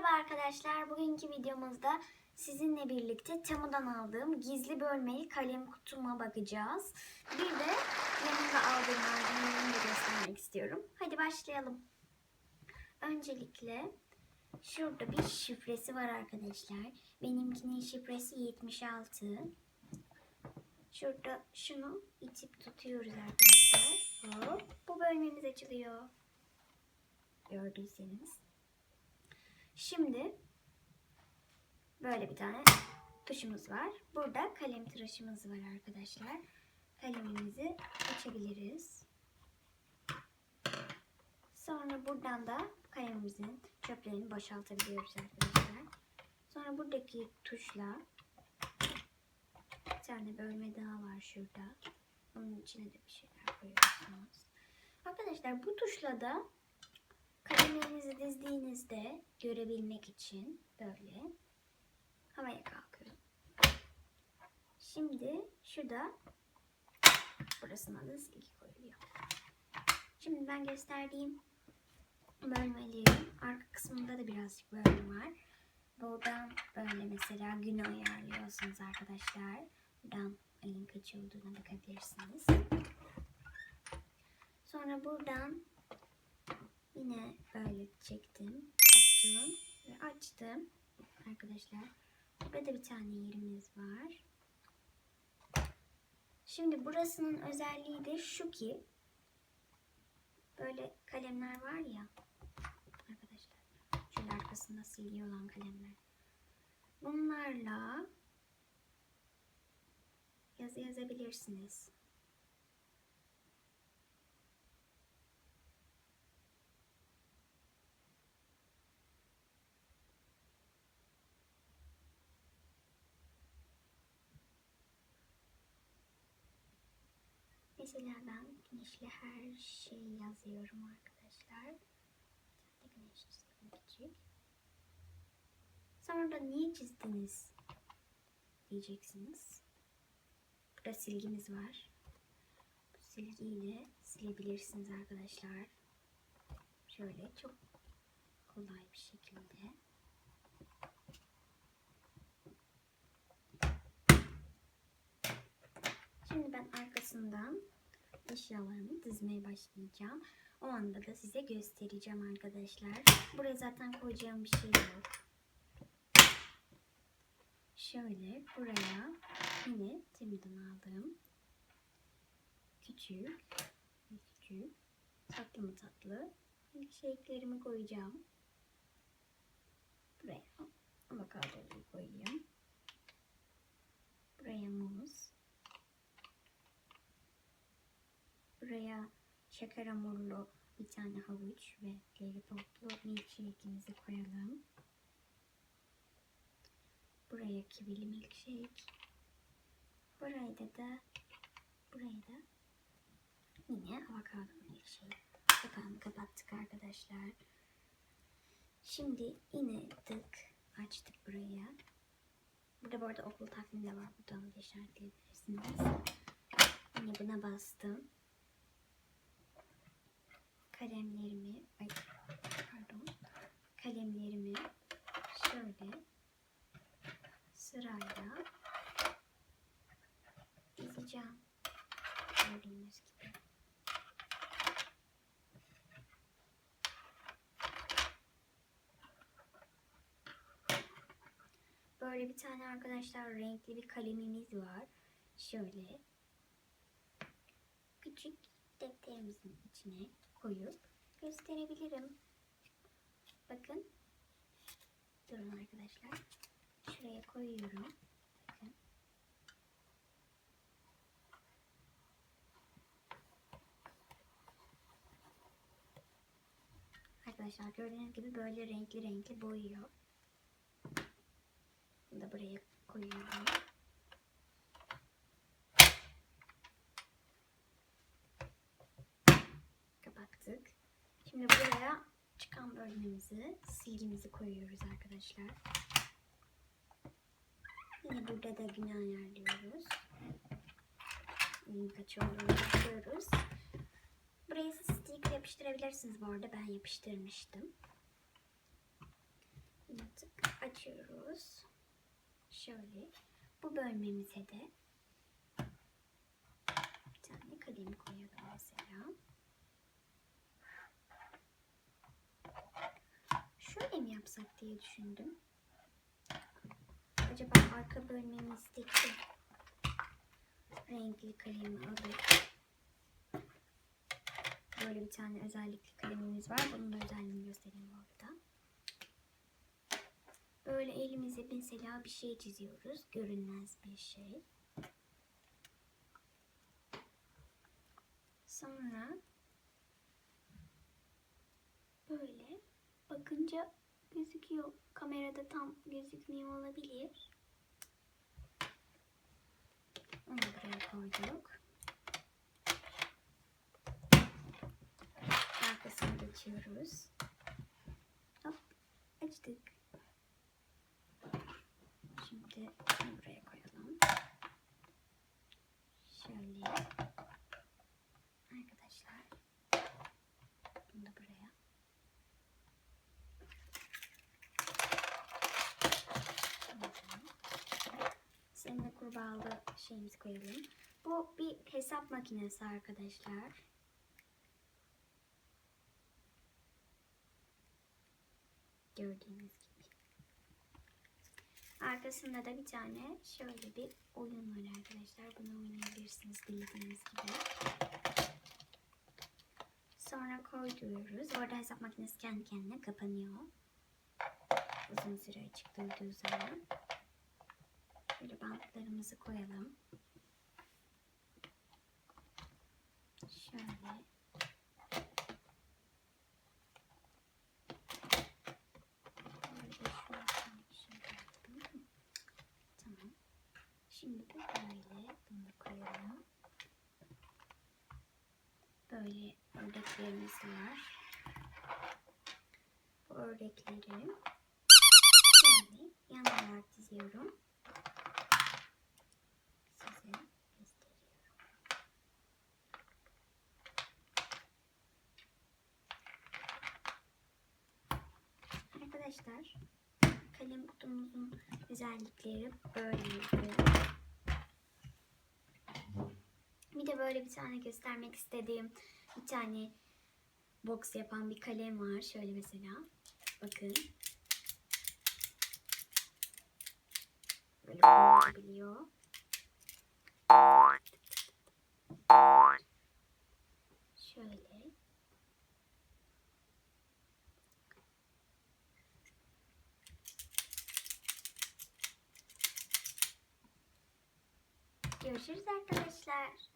Merhaba arkadaşlar. Bugünkü videomuzda sizinle birlikte Temu'dan aldığım gizli bölmeli kalem kutuma bakacağız. Bir de yanımda aldığım malzemelerimi de göstermek istiyorum. Hadi başlayalım. Öncelikle şurada bir şifresi var arkadaşlar. Benimkinin şifresi 76. Şurada şunu itip tutuyoruz arkadaşlar. Hop, bu bölmemiz açılıyor. Gördüyseniz. Şimdi böyle bir tane tuşumuz var. Burada kalem tıraşımız var arkadaşlar. Kalemimizi açabiliriz. Sonra buradan da kalemimizin çöplerini boşaltabiliyoruz arkadaşlar. Sonra buradaki tuşla bir tane bölme daha var şurada. Onun içine de bir şeyler koyuyorsunuz. Arkadaşlar bu tuşla da kalemlerinizi dizdiğinizde görebilmek için böyle havaya kalkıyor. Şimdi şurada burasına da silgi koyuluyor. Şimdi ben gösterdiğim bölmelerin arka kısmında da birazcık bölüm var. Buradan böyle mesela günü ayarlıyorsunuz arkadaşlar. Buradan ayın kaç olduğuna bakabilirsiniz. Sonra buradan Yine böyle çektim, tuttum ve açtım. Arkadaşlar burada bir tane yerimiz var. Şimdi burasının özelliği de şu ki böyle kalemler var ya arkadaşlar. Şöyle arkasında silgi olan kalemler. Bunlarla yazı yazabilirsiniz. Ben güneşli her şeyi yazıyorum arkadaşlar. Bir güneş çizdim küçük. Sonra da niye çizdiniz diyeceksiniz. Burada silgimiz var. Bu silgiyle silebilirsiniz arkadaşlar. Şöyle çok kolay bir şekilde. Şimdi ben arkasından eşyalarımı dizmeye başlayacağım. O anda da size göstereceğim arkadaşlar. Buraya zaten koyacağım bir şey yok. Şöyle buraya yine Tim'den aldığım küçük küçük tatlı mı tatlı milkshake'lerimi koyacağım. Buraya avokadoyu koyayım. Buraya muz. Buraya şeker hamurlu bir tane havuç ve lollipoplu milkshake'imizi koyalım. Buraya kivili milkshake. Buraya da buraya da yine avokado milkshake. Kapağını kapattık arkadaşlar. Şimdi yine tık açtık buraya. Burada bu arada okul takvimi de var. Buradan da işaretleyebilirsiniz. Yine buna bastım kalemlerimi ay pardon kalemlerimi şöyle sırayla dizeceğim. Gördüğünüz gibi. Böyle bir tane arkadaşlar renkli bir kalemimiz var. Şöyle küçük defterimizin içine koyup gösterebilirim. Bakın. Durun arkadaşlar. Şuraya koyuyorum. Bakın. Arkadaşlar gördüğünüz gibi böyle renkli renkli boyuyor. Bunu da buraya koyuyorum. Kapattık. Şimdi buraya çıkan bölmemizi, silgimizi koyuyoruz arkadaşlar. Yine burada da günü ayarlıyoruz. Kaç olduğunu bakıyoruz. Buraya siz sticker yapıştırabilirsiniz bu arada. Ben yapıştırmıştım. geçiyoruz. Şöyle. Bu bölmemize de bir tane kalem koyalım mesela. Mi yapsak diye düşündüm. Acaba arka bölmemizdeki renkli kalemi alıp böyle bir tane özellikli kalemimiz var. Bunun da özelliğini göstereyim orada. Böyle elimize mesela bir şey çiziyoruz. Görünmez bir şey. Sonra böyle bakınca gözüküyor. Kamerada tam gözükmüyor olabilir. Onu buraya koyduk. Arkasını geçiyoruz. Hop açtık. Şimdi bunu buraya koyalım. Şöyle. Arkadaşlar. Bunu da buraya. Seninle kurbağalı şeyimizi koyalım. Bu bir hesap makinesi arkadaşlar. Gördüğünüz gibi. Arkasında da bir tane şöyle bir oyun var arkadaşlar. Bunu oynayabilirsiniz dilediğiniz gibi. Sonra koyduyoruz. Orada hesap makinesi kendi kendine kapanıyor. Uzun süre açık durduğu zaman. Böyle bantlarımızı koyalım. Şöyle. Şey. Şimdi de böyle bunu da koyalım. Böyle ördeklerimiz var. Bu ördekleri şöyle yan olarak diziyorum. Size gösteriyorum. Arkadaşlar kalem kutumuzun özellikleri böyleydi. Bir de böyle bir tane göstermek istediğim bir tane box yapan bir kalem var. Şöyle mesela. Bakın. Böyle kullanılabiliyor. Şöyle. Görüşürüz arkadaşlar.